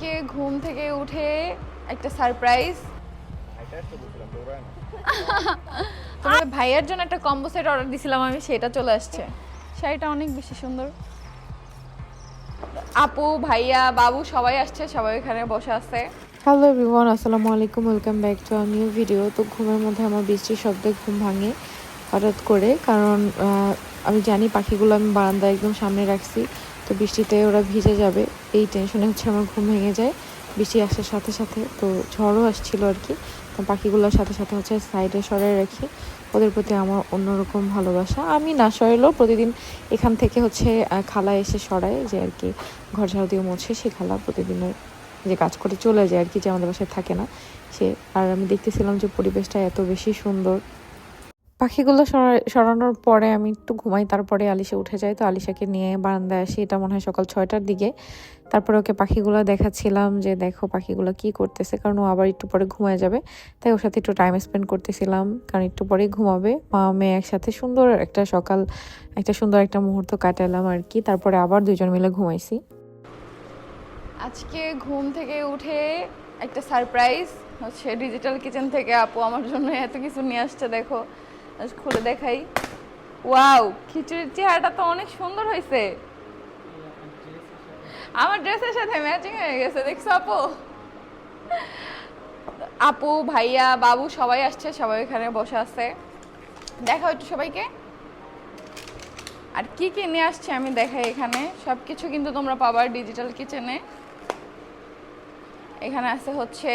আজকে ঘুম থেকে উঠে একটা সারপ্রাইজ তোমাদের ভাইয়ের জন্য একটা কম্বো সেট অর্ডার দিছিলাম আমি সেটা চলে আসছে। শাড়িটা অনেক বেশি সুন্দর। আপু ভাইয়া বাবু সবাই আসছে সবাই এখানে বসে আছে। হ্যালো এভরিওয়ান আসসালামু আলাইকুম welcome back to our new video তো ঘুমের মধ্যে আমার বৃষ্টির শব্দে ঘুম ভাঙে হঠাৎ করে। কারণ আমি জানি পাখিগুলো আমি বারান্দায় একদম সামনে রাখছি। তো বৃষ্টিতে ওরা ভিজে যাবে। এই টেনশনে হচ্ছে আমার ঘুম ভেঙে যায়। বৃষ্টি আসার সাথে সাথে তো ঝড়ও আসছিল আর কি। তো পাখিগুলোর সাথে সাথে হচ্ছে সাইডে সরাই রাখি। ওদের প্রতি আমার অন্যরকম ভালোবাসা। আমি না সরাইলেও প্রতিদিন এখান থেকে হচ্ছে খালা এসে সরায় যে আর কি, ঘর ঝাড়ু দিয়ে মোছে সে খালা প্রতিদিনের যে কাজ করে চলে যায় আর কি, যে আমাদের বাসায় থাকে না সে। আর আমি দেখতেছিলাম যে পরিবেশটা এত বেশি সুন্দর। পাখিগুলো সরা- সরানোর পরে আমি একটু ঘুমাই, তারপরে আলিশা উঠে যায়। তো আলিশাকে নিয়ে বারান্দায় আসি, এটা মনে হয় সকাল ছয়টার দিকে। তারপরে ওকে পাখিগুলো দেখাচ্ছিলাম যে, দেখো পাখিগুলো কি করতেছে। কারণ ও আবার একটু পরে ঘুমায় যাবে। তাই ওর সাথে একটু টাইম স্পেন্ড করতেছিলাম, কারণ একটু পরেই ঘুমাবে। মা, মেয়ে একসাথে সুন্দর একটা সকাল, একটা সুন্দর একটা মুহূর্ত কাটালাম আর কি। তারপরে আবার দুজন মিলে ঘুমাইছি। আজকে ঘুম থেকে উঠে একটা সারপ্রাইজ হচ্ছে ডিজিটাল কিচেন থেকে আপু আমার জন্য এত কিছু নিয়ে আসছে, দেখো। খুলে দেখাই। ওয়াও, খিচুড়ির চেহারাটা তো অনেক সুন্দর হয়েছে। আমার ড্রেসের সাথে ম্যাচিং হয়ে গেছে, দেখছ আপু? আপু, ভাইয়া, বাবু সবাই আসছে, সবাই এখানে বসে আছে। দেখা একটু সবাইকে। আর কি কি নিয়ে আসছে আমি দেখাই এখানে। সব কিছু কিন্তু তোমরা পাবার ডিজিটাল কিচেনে এখানে আছে হচ্ছে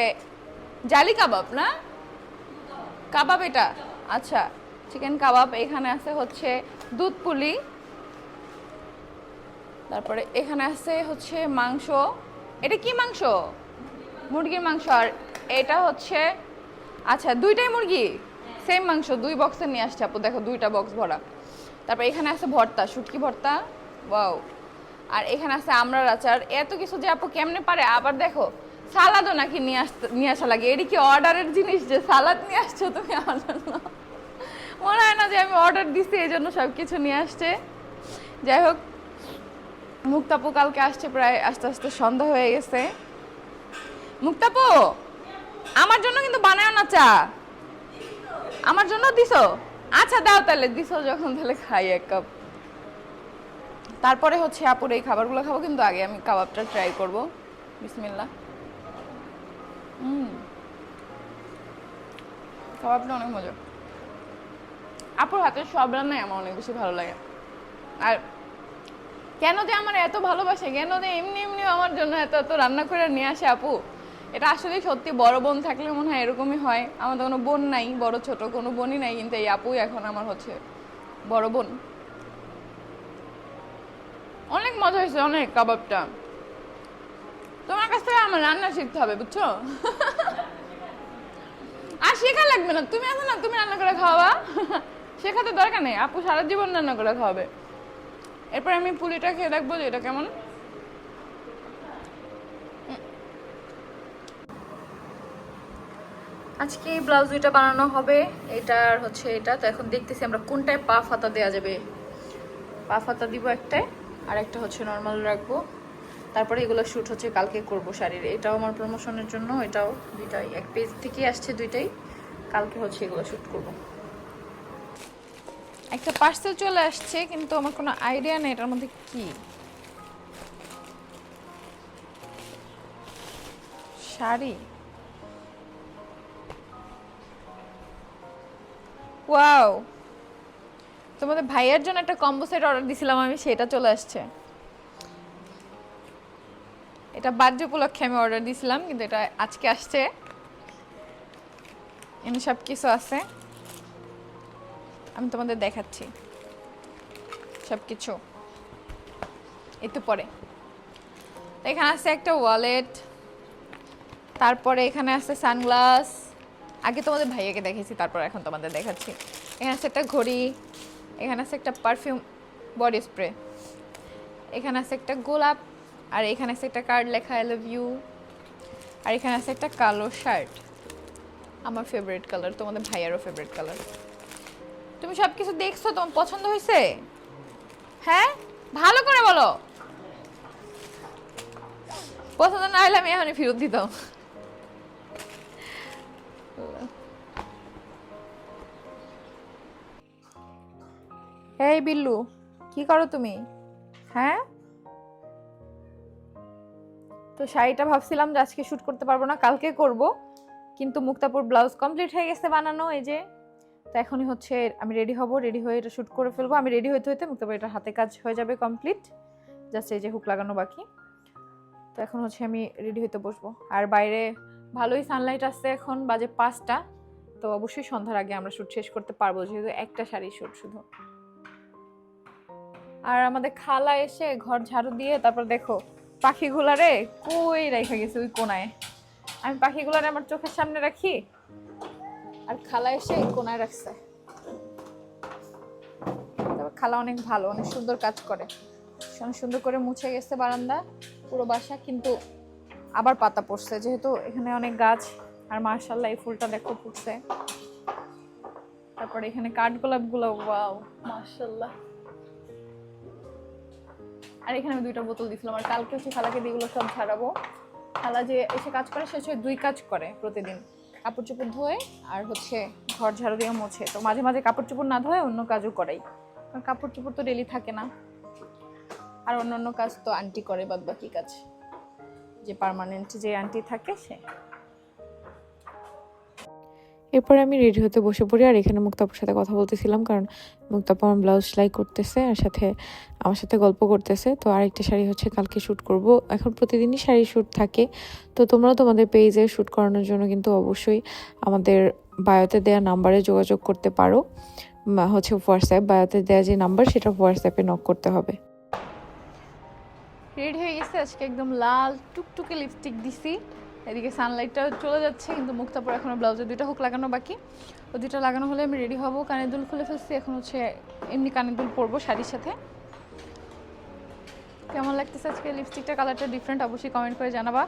জালি কাবাব, না? কাবাব এটা? আচ্ছা। চিকেন কাবাব এখানে আছে হচ্ছে দুধ পুলি। তারপরে এখানে আছে হচ্ছে মাংস। এটা কি মাংস? মুরগির মাংস। আর এটা হচ্ছে আচ্ছা দুইটাই মুরগি? সেম মাংস, দুই বক্সে নিয়ে আসছে আপু। দেখো, দুইটা বক্স ভরা। তারপর এখানে আছে ভর্তা, শুটকি ভর্তা। ওয়াও আর এখানে আছে আমরার আচার। এত কিছু যে আপু কেমনে পারে? আবার দেখো, সালাদও নাকি নিয়ে আসতে নিয়ে আসা লাগে। এটি কি অর্ডারের জিনিস যে সালাদ নিয়ে আসছো তুমি? আমার জন্য মনে হয় না যে আমি অর্ডার দিছি, এই জন্য সব কিছু নিয়ে আসছে। যাই হোক, মুক্তাপু কালকে আসছে প্রায়, আস্তে আস্তে সন্ধ্যা হয়ে গেছে। মুক্তাপু, আমার জন্য কিন্তু বানায় না চা। আমার জন্য দিছো? আচ্ছা দাও তাহলে, দিছো যখন, তাহলে খাই এক কাপ। তারপরে হচ্ছে আপুর এই খাবারগুলো খাব, কিন্তু আগে আমি কাবাবটা ট্রাই করব। বিসমিল্লা হুম কাবাবটা অনেক মজা আপুর হাতের সব রান্নাই আমার অনেক বেশি ভালো লাগে। আর কেন যে আমার এত ভালোবাসে, কেন যে এমনি এমনি আমার জন্য এত এত রান্না করে নিয়ে আসে আপু, এটা আসলে সত্যি বড় বোন থাকলে মনে হয় এরকমই হয়। আমার তো কোনো বোন নাই, বড় ছোট কোনো বোনই নাই, কিন্তু এই আপুই এখন আমার হচ্ছে বড় বোন। অনেক মজা হয়েছে, অনেক কাবাবটা। তোমার কাছ থেকে আমার রান্না শিখতে হবে, বুঝছ? আর শেখা লাগবে না, তুমি আছো না, তুমি রান্না করে খাওয়াবা শেখাতে দরকার নেই। আপু সারা জীবন রান্না করে খাওয়াবে। এরপর আমি পুলিটা খেয়ে দেখব যে এটা কেমন। আজকে এই ব্লাউজ দুইটা বানানো হবে। এটা আর হচ্ছে এটা। তো এখন দেখতেছি আমরা কোনটায় পা ফাতা দেওয়া যাবে। পা ফাতা দিব একটায়। আর একটা হচ্ছে নর্মাল রাখব। তারপরে এগুলো শ্যুট হচ্ছে কালকে করব শাড়ির। এটাও আমার প্রমোশনের জন্য। এটাও দুইটাই। এক পেজ থেকে আসছে দুইটাই। কালকে হচ্ছে এগুলো শ্যুট করব। একটা পার্সেল চলে আসছে, কিন্তু আমার কোনো আইডিয়া নেই এটার মধ্যে কি। শাড়ি। ওয়াও তোমাদের ভাইয়ের জন্য একটা কম্বো সেট অর্ডার দিছিলাম আমি, সেটা চলে আসছে। এটা বার্থডে উপলক্ষে আমি অর্ডার দিছিলাম, কিন্তু এটা আজকে আসছে। এমনি সব কিছু আছে। আমি তোমাদের দেখাচ্ছি। সব কিছু একটু পরে। এখানে আছে একটা ওয়ালেট তারপরে এখানে আছে সানগ্লাস আগে তোমাদের ভাইয়াকে দেখেছি তারপর এখন তোমাদের দেখাচ্ছি। এখানে আছে একটা ঘড়ি, এখানে আছে একটা পারফিউম বডি স্প্রে এখানে আছে একটা গোলাপ, আর এখানে আছে একটা কার্ড লেখা আই লাভ ইউ আর এখানে আছে একটা কালো শার্ট আমার ফেভারিট কালার তোমাদের ভাইয়ারও ফেভারিট কালার তুমি সব কিছু দেখছ, তোমার পছন্দ হয়েছে? হ্যাঁ? ভালো করে বলো। পছন্দ না চাইলে আমি এখনই ফেরত দিতাম। এই বিল্লু, কি করো তুমি? হ্যাঁ? তো শাড়িটা ভাবছিলাম যে আজকে শ্যুট করতে পারব না, কালকে করব। কিন্তু মুক্তাপুর ব্লাউজ কমপ্লিট হয়ে গেছে বানানো, এই যে। তো এখনই হচ্ছে আমি রেডি হব রেডি হয়ে এটা শ্যুট করে ফেলব। আমি রেডি হইতে হইতে মুক্তাপুর এটা হাতে কাজ হয়ে যাবে কমপ্লিট জাস্ট এই যে হুক লাগানো বাকি। তো এখন হচ্ছে আমি রেডি হইতে বসবো। আর বাইরে ভালোই সানলাইট আসছে এখন, বাজে পাঁচটা। তো অবশ্যই সন্ধ্যার আগে আমরা শ্যুট শেষ করতে পারব, যেহেতু একটা শাড়ি শ্যুট শুধু। আর আমাদের খালা এসে ঘর ঝাড়ু দিয়ে তারপর দেখো, পাখিগুলারে কই রেখে গেছে ওই কোনায়। আমি পাখিগুলারে আমার চোখের সামনে রাখি আর খালা এসে কোনায় রাখছে। খালা অনেক ভালো, অনেক সুন্দর কাজ করে। অনেক সুন্দর করে মুছে গেছে বারান্দা, পুরো বাসা, কিন্তু আবার পাতা পড়ছে। যেহেতু এখানে অনেক গাছ, আর মার্শাল্লাহ এই ফুলটা দেখো ফুটছে। তারপরে এখানে কাঠগোলাপগুলো ওয়াও আর এখানে আমি দুইটা বোতল দিছিলাম, আর কালকে হচ্ছে খালাকে দিয়েগুলো সব ঝাড়াবো। খালা যে এসে কাজ করে, সে হচ্ছে দুই কাজ করে প্রতিদিন। কাপড় চোপড় ধোয়ে আর হচ্ছে ঘর ঝাড়ু দিয়ে মোছে। তো মাঝে মাঝে কাপড় চোপড় না ধোয়ে অন্য কাজও করাই। কারণ কাপড় চোপড় তো ডেলি থাকে না। আর অন্য অন্য কাজ তো আন্টি করে বাদ বাকি কাজ। যে পারমানেন্ট যে আন্টি থাকে সে এরপরে আমি রেডি হতে বসে পড়ি, আর এখানে মুক্তাপুর সাথে কথা বলতেছিলাম, কারণ মুক্তাপু আমার ব্লাউজ সেলাই করতেছে, আর সাথে আমার সাথে গল্প করতেছে। তো আরেকটা শাড়ি হচ্ছে কালকে শ্যুট করব। এখন প্রতিদিনই শাড়ি শ্যুট থাকে। তো তোমরাও তোমাদের পেজে শ্যুট করানোর জন্য কিন্তু অবশ্যই আমাদের বায়োতে দেওয়া নাম্বারে যোগাযোগ করতে পারো। হচ্ছে হোয়াটসঅ্যাপ, বায়োতে দেওয়া যে নাম্বার, সেটা হোয়াটসঅ্যাপে নক করতে হবে। রেডি হয়ে গেছে, আজকে একদম লাল টুকটুকে লিপস্টিক দিছি। এদিকে সানলাইটটাও চলে যাচ্ছে, কিন্তু মুক্তাপুর এখনও ব্লাউজে দুইটা হুক লাগানো বাকি। ও দুইটা লাগানো হলে আমি রেডি হব, কানের দুল খুলে ফেলছি, এখন হচ্ছে এমনি কানের দুল পরবো শাড়ির সাথে। কেমন লাগতেছে আজকে লিপস্টিকটা কালারটা ডিফারেন্ট অবশ্যই কমেন্ট করে জানাবা।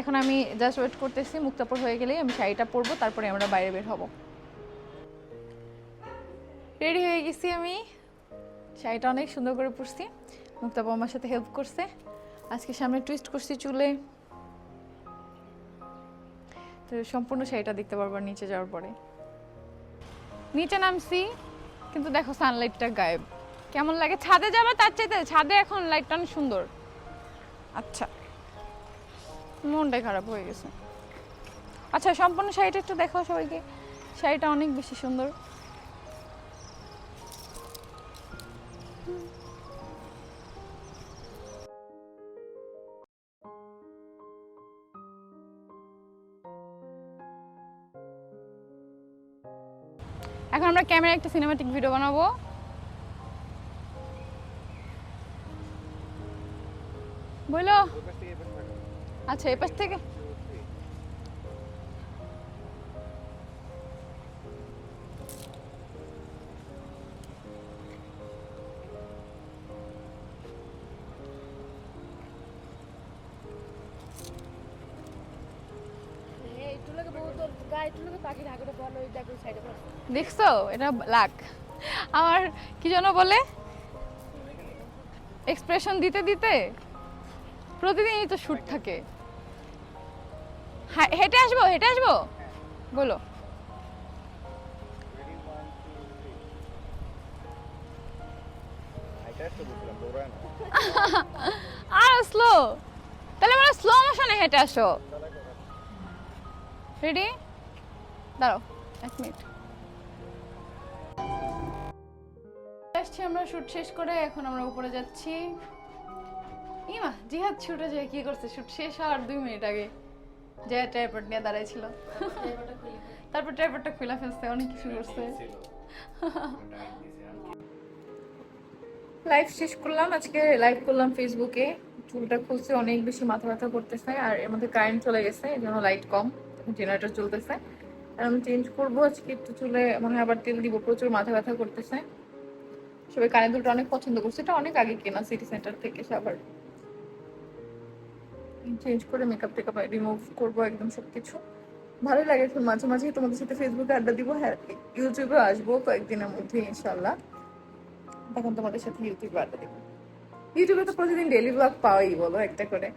এখন আমি জাস্ট ওয়েট করতেছি, মুক্তাপুর হয়ে গেলেই আমি শাড়িটা পরবো, তারপরে আমরা বাইরে বের হব। রেডি হয়ে গেছি আমি। শাড়িটা অনেক সুন্দর করে পরছি। মুক্তাপু আমার সাথে হেল্প করছে। আজকে সামনে টুইস্ট করছি চুলে। তো সম্পূর্ণ শাড়িটা দেখতে পারব নিচে যাওয়ার পরে। নিচে নামছি কিন্তু দেখো সানলাইটটা গায়েব। কেমন লাগে? ছাদে যাবে তার চাইতে? ছাদে এখন লাইটটা অনেক সুন্দর। আচ্ছা। মনটাই খারাপ হয়ে গেছে। আচ্ছা সম্পূর্ণ শাড়িটা একটু দেখো সবাইকে। শাড়িটা অনেক বেশি সুন্দর। এখন আমরা ক্যামেরা একটা সিনেমাটিক ভিডিও বানাবো। বলো। আচ্ছা এপাশ থেকে দেখছ? এটা লাখ আমার কি যেন বলে? এক্সপ্রেশন দিতে দিতে প্রতিদিনই তো শুট থাকে। হ্যাঁ হেঁটে আসব হেঁটে আসব? বলো। আর স্লো তাহলে আমরা স্লো মোশনে হেঁটে আসো। রেডি দাঁড়াও, এক মিনিট আসছি আমরা, শুট শেষ করে এখন আমরা উপরে যাচ্ছি। ইমা, জিহাদ ছুটে যায় কি করছে? শুট শেষ হওয়ার দুই মিনিট আগে যে ট্রাইপড নিয়ে দাঁড়াইছিল। তারপর ট্রাইপডটা খুলে ফেলছে, অনেক কিছু করছে। লাইভ শেষ করলাম, আজকে লাইভ করলাম ফেসবুকে চুলটা খুলছে, অনেক বেশি মাথা ব্যথা করতেছে আর এর মধ্যে কারেন্ট চলে গেছে এই জন্য লাইট কম জেনারেটর চলতেছে। আমি চেঞ্জ করব, আজকে একটু চুলে মনে হয় আবার তেল দিব, প্রচুর মাথা ব্যথা করতেছে। সবাই কানের দুলটা অনেক পছন্দ করছে। এটা অনেক আগে কেনা সিটি সেন্টার থেকে সবার। চেঞ্জ করে মেকআপ টেকআপ রিমুভ করব একদম সবকিছু। ভালোই লাগে এখন মাঝে মাঝে। তোমাদের সাথে ফেসবুকে আড্ডা দিব। হ্যাঁ ইউটিউবে আসব কয়েকদিনের মধ্যে ইনশাল্লাহ তখন তোমাদের সাথে ইউটিউবে আড্ডা দিব। ইউটিউবে তো প্রতিদিন ডেলি ব্লগ পাওয়াই বলো একটা করে।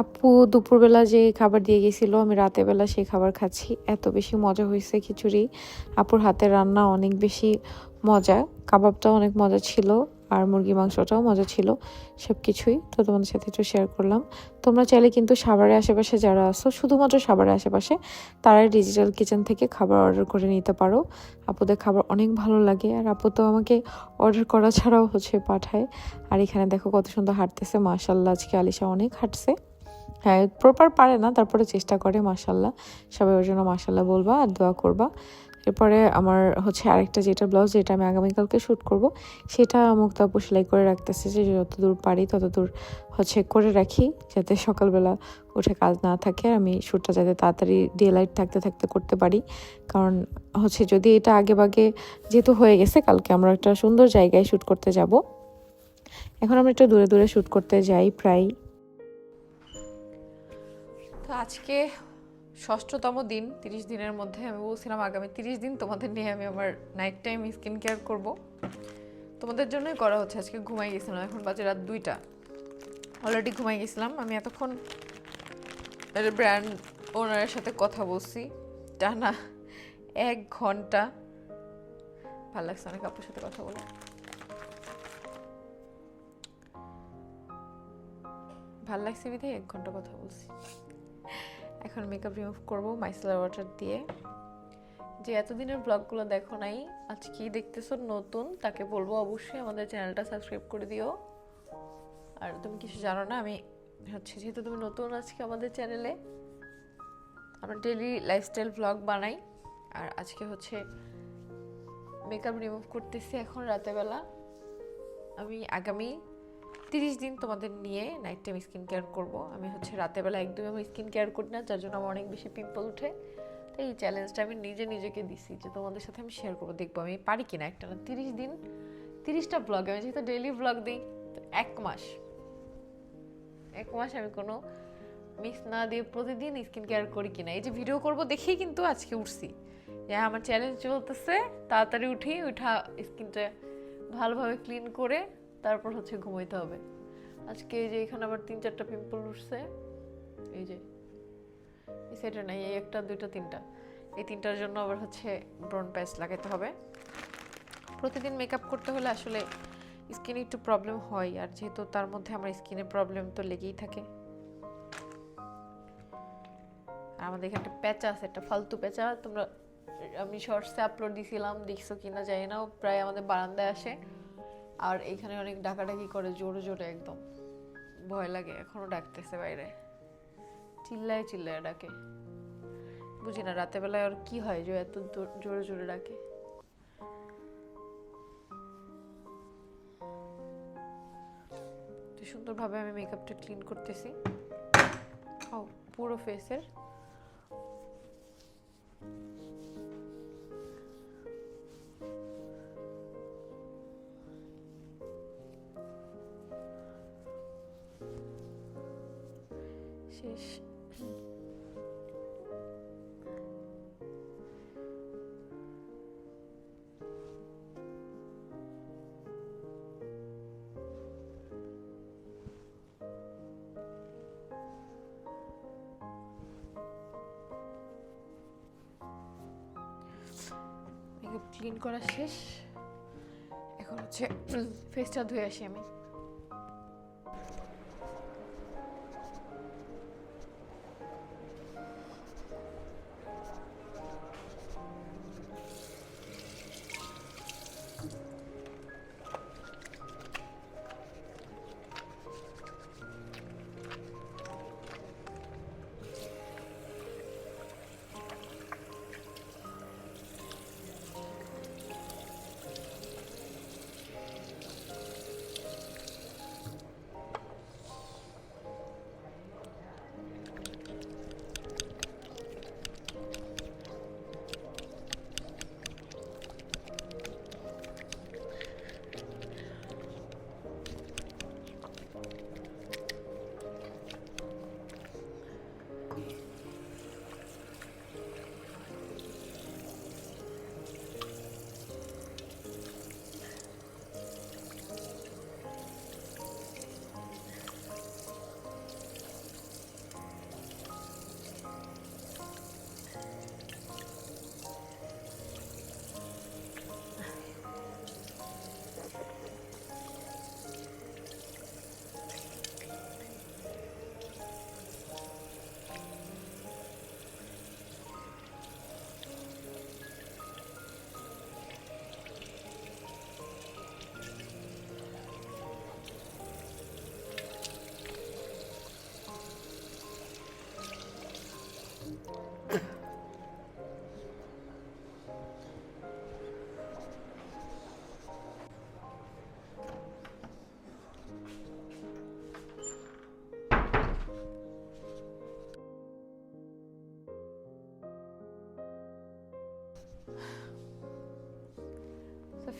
আপু, দুপুরবেলা যে খাবার দিয়ে গেছিল, আমি বেলা সেই খাবার খাচ্ছি। এত বেশি মজা হয়েছে খিচুড়ি। আপুর হাতের রান্না অনেক বেশি মজা, কাবাবটাও অনেক মজা ছিল। আর মুরগি মাংসটাও মজা ছিল সব কিছুই তো তোমাদের সাথে একটু শেয়ার করলাম। তোমরা চাইলে কিন্তু সাভারের আশেপাশে যারা আসো শুধুমাত্র সাভারের আশেপাশে, তারাই ডিজিটাল কিচেন থেকে খাবার অর্ডার করে নিতে পারো। আপুদের খাবার অনেক ভালো লাগে, আর আপু তো আমাকে অর্ডার করা ছাড়াও হচ্ছে পাঠায়। আর এখানে দেখো কত সুন্দর হাঁটতেছে মাশাল্লাহ আজকে আলিশা অনেক হাঁটছে। হ্যাঁ প্রপার পারে না, তারপরে চেষ্টা করে মাশাল্লাহ সবাই ওর জন্য মাশাল্লাহ বলবা আর দোয়া করবা। এরপরে আমার হচ্ছে আরেকটা যেটা ব্লাউজ যেটা আমি আগামীকালকে শ্যুট করব, সেটা মুক্তা আপু সেলাই করে রাখতেছে, যে যতদূর পারি ততদূর হচ্ছে করে রাখি, যাতে সকালবেলা উঠে কাজ না থাকে আমি শ্যুটটা যাতে তাড়াতাড়ি ডে লাইট থাকতে থাকতে করতে পারি। কারণ হচ্ছে যদি এটা আগে বাগে যেহেতু হয়ে গেছে, কালকে আমরা একটা সুন্দর জায়গায় শ্যুট করতে যাব। এখন আমরা একটু দূরে দূরে শ্যুট করতে যাই, প্রায়। তো আজকে ষষ্ঠতম দিন, তিরিশ দিনের মধ্যে আমি বলছিলাম আগামী তিরিশ দিন তোমাদের নিয়ে আমি আমার নাইট টাইম স্কিন কেয়ার করব। তোমাদের জন্যই করা হচ্ছে, আজকে ঘুমাই গেছিলাম, এখন বাজে রাত দুইটা। অলরেডি ঘুমাই গেছিলাম, আমি এতক্ষণ ব্র্যান্ড ওনারের সাথে কথা বলছি। টানা এক ঘণ্টা। ভালো লাগছে অনেক আপুর সাথে কথা বলে। ভালো লাগছে বিধে এক ঘণ্টা কথা বলছি। এখন মেকআপ রিমুভ করব মাইসেলার ওয়াটার দিয়ে। যে এতদিনের ব্লগগুলো দেখো নাই আজ আজকেই দেখতেছো নতুন, তাকে বলব অবশ্যই আমাদের চ্যানেলটা সাবস্ক্রাইব করে দিও। আর তুমি কিছু জানো না, আমি হচ্ছে যেহেতু তুমি নতুন আজকে আমাদের চ্যানেলে আমরা ডেলি লাইফস্টাইল ব্লগ বানাই। আর আজকে হচ্ছে মেকআপ রিমুভ করতেছি এখন রাতেবেলা। আমি আগামী তিরিশ দিন তোমাদের নিয়ে নাইট টাইম স্কিন কেয়ার করব। আমি হচ্ছে রাতের বেলা একদমই আমি স্কিন কেয়ার করি না, যার জন্য আমার অনেক বেশি পিম্পল উঠে। তো এই চ্যালেঞ্জটা আমি নিজে নিজেকে দিছি যে তোমাদের সাথে আমি শেয়ার করব, দেখব আমি পারি কিনা একটা না। তিরিশ দিন, তিরিশটা ব্লগ আমি যেহেতু ডেইলি ব্লগ দিই, তো এক মাস এক মাস আমি কোনো মিক্স না দিয়ে প্রতিদিন স্কিন কেয়ার করি কিনা। এই যে ভিডিও করব দেখেই কিন্তু আজকে উঠছি। যে আমার চ্যালেঞ্জ চলতেছে, তাড়াতাড়ি উঠি, উঠা স্কিনটা ভালোভাবে ক্লিন করে তারপর হচ্ছে ঘুমাইতে হবে। আজকে এই যে এখানে আবার তিন চারটা পিম্পল উঠছে, এই যে, এই সাইডে নাই, এই একটা, দুইটা, তিনটা। এই তিনটার জন্য আবার হচ্ছে ব্রন প্যাচ লাগাতে হবে। প্রতিদিন মেকআপ করতে হলে আসলে স্কিনে একটু প্রবলেম হয়, আর যেহেতু তার মধ্যে আমার স্কিনে প্রবলেম তো লেগেই থাকে। আর আমাদের এখানে একটা প্যাচা আছে, একটা ফালতু প্যাচা তোমরা, আমি শর্টসে আপলোড দিছিলাম, দেখছ কিনা জানি না প্রায় আমাদের বারান্দায় আসে। আর এখানে অনেক ডাকাডাকি করে, জোরে জোরে একদম। ভয় লাগে, এখনও ডাকতেছে বাইরে। চিল্লায় চিল্লায় ডাকে। বুঝি না বেলায় আর কি হয় যে এত জোরে জোরে ডাকে। সুন্দরভাবে আমি মেকআপটা ক্লিন করতেছি। ও, পুরো ফেসের শেষ। ক্লিন করা শেষ। এখন হচ্ছে ফেসটা ধুয়ে আসি আমি।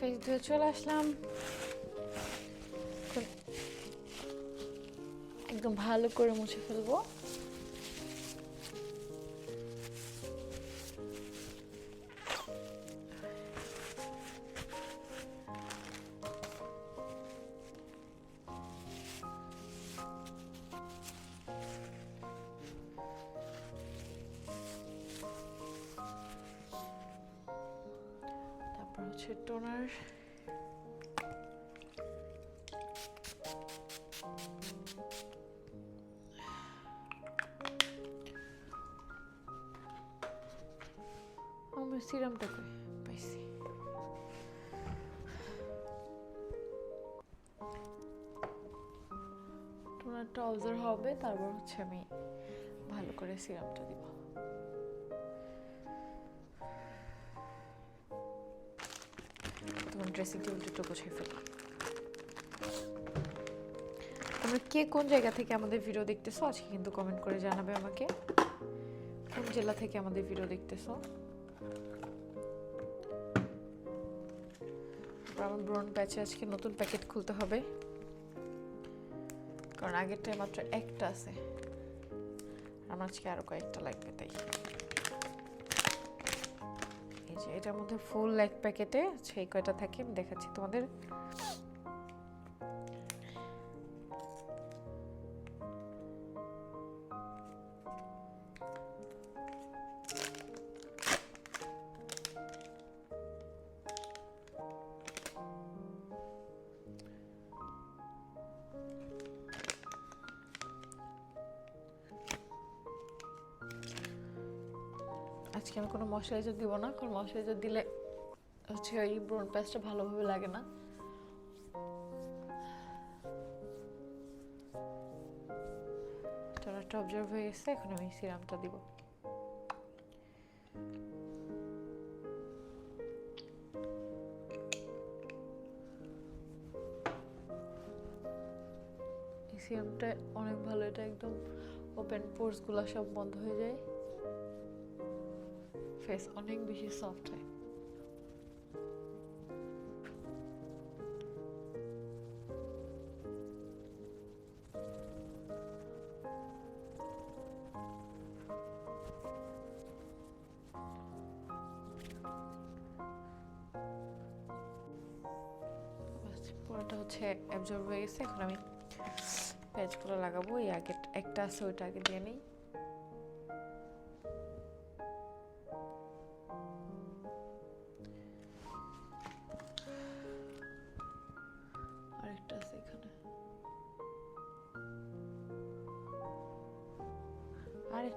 ফেস ধুয়ে চলে আসলাম একদম ভালো করে মুছে ফেলব টোনার আমার সিরামটা পাইছি টোনারটা অবজার্ভ হবে তারপর হচ্ছে আমি ভালো করে সিরামটা দিব ড্রেসিং টেবিলটা একটু গোছাই ফেলি। তোমরা কে কোন জায়গা থেকে আমাদের ভিডিও দেখতেছো? আজকে কিন্তু কমেন্ট করে জানাবে আমাকে। কোন জেলা থেকে আমাদের ভিডিও দেখতেছো? আমার ব্রন প্যাচে আজকে নতুন প্যাকেট খুলতে হবে। কারণ আগেরটায় মাত্র একটা আছে। আমার আজকে আরও কয়েকটা লাগবে, তাই। এই যে এটার মধ্যে ফুল এক প্যাকেটে সেই কয়টা থাকে আমি দেখাচ্ছি তোমাদের। আজকে আমি কোনো ময়শ্চারাইজার দিব না, কারণ ময়শ্চারাইজার দিলে হচ্ছে ওই ব্রন প্যাচটা ভালোভাবে লাগে না। টোনারটা অবজার্ভ হয়ে গেছে, এখন আমি সিরামটা দিব। সিরামটা অনেক ভালো, এটা একদম ওপেন পোর্সগুলো সব বন্ধ হয়ে যায়। ফেস অনেক বেশি সফট হয়। হচ্ছে অ্যাবজর্ব হয়ে গেছে, এখন আমি প্যাচগুলো লাগাবো। এই আগে একটা আছে, ওইটা আগে দিয়ে নিই।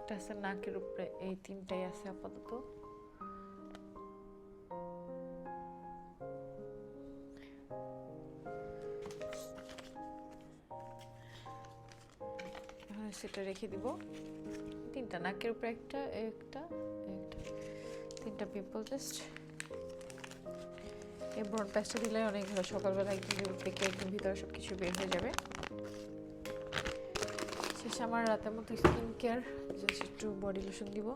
আরেকটা আছে, নাকের উপরে এই তিনটাই আছে আপাতত। এখন সেটা রেখে দিব। তিনটা, নাকের উপরে একটা একটা একটা, তিনটা পিম্পল টেস্ট এই ব্রন প্যাচটা দিলে অনেক সকালবেলা একদম থেকে একদম ভিতরে সব কিছু বের হয়ে যাবে। শেষে আমার রাতের মতো স্কিন কেয়ার জাস্ট একটু বডি লোশন দিব।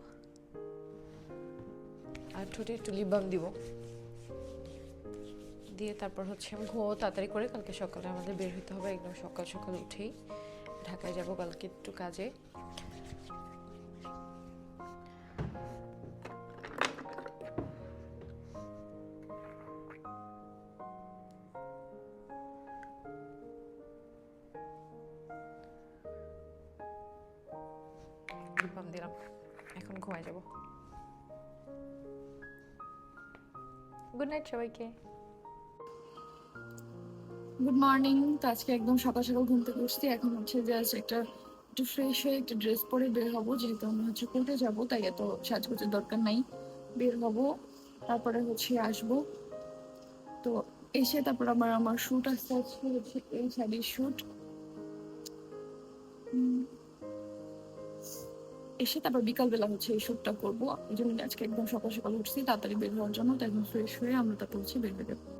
আর ঠোঁটে একটু লিপ বাম দিব। দিয়ে তারপর হচ্ছে আমি ঘুমো তাড়াতাড়ি করে, কালকে সকালে আমাদের বের হতে হবে, একদম সকাল সকাল উঠেই। ঢাকায় যাব কালকে একটু কাজে। গুড নাইট সবাইকে। গুড মর্নিং তো আজকে একদম সকাল সকাল ঘুম থেকে উঠছি। এখন হচ্ছে জাস্ট একটা একটু ফ্রেশ হয়ে একটা ড্রেস পরে বের হব। যেহেতু আমি হচ্ছে কোর্টে যাব, তাই এত সাজগোজের দরকার নাই। বের হব, তারপরে হচ্ছে আসব। তো এসে তারপর আমার আমার শ্যুট আসতে হচ্ছে এই শাড়ির শ্যুট এসে তারপর বিকালবেলা হচ্ছে এই শ্যুটটা করব। এই জন্য আজকে একদম সকাল সকাল উঠছি, তাড়াতাড়ি বের হওয়ার জন্য তাই একদম ফ্রেশ হয়ে আমরা তারপর হচ্ছে বের হয়ে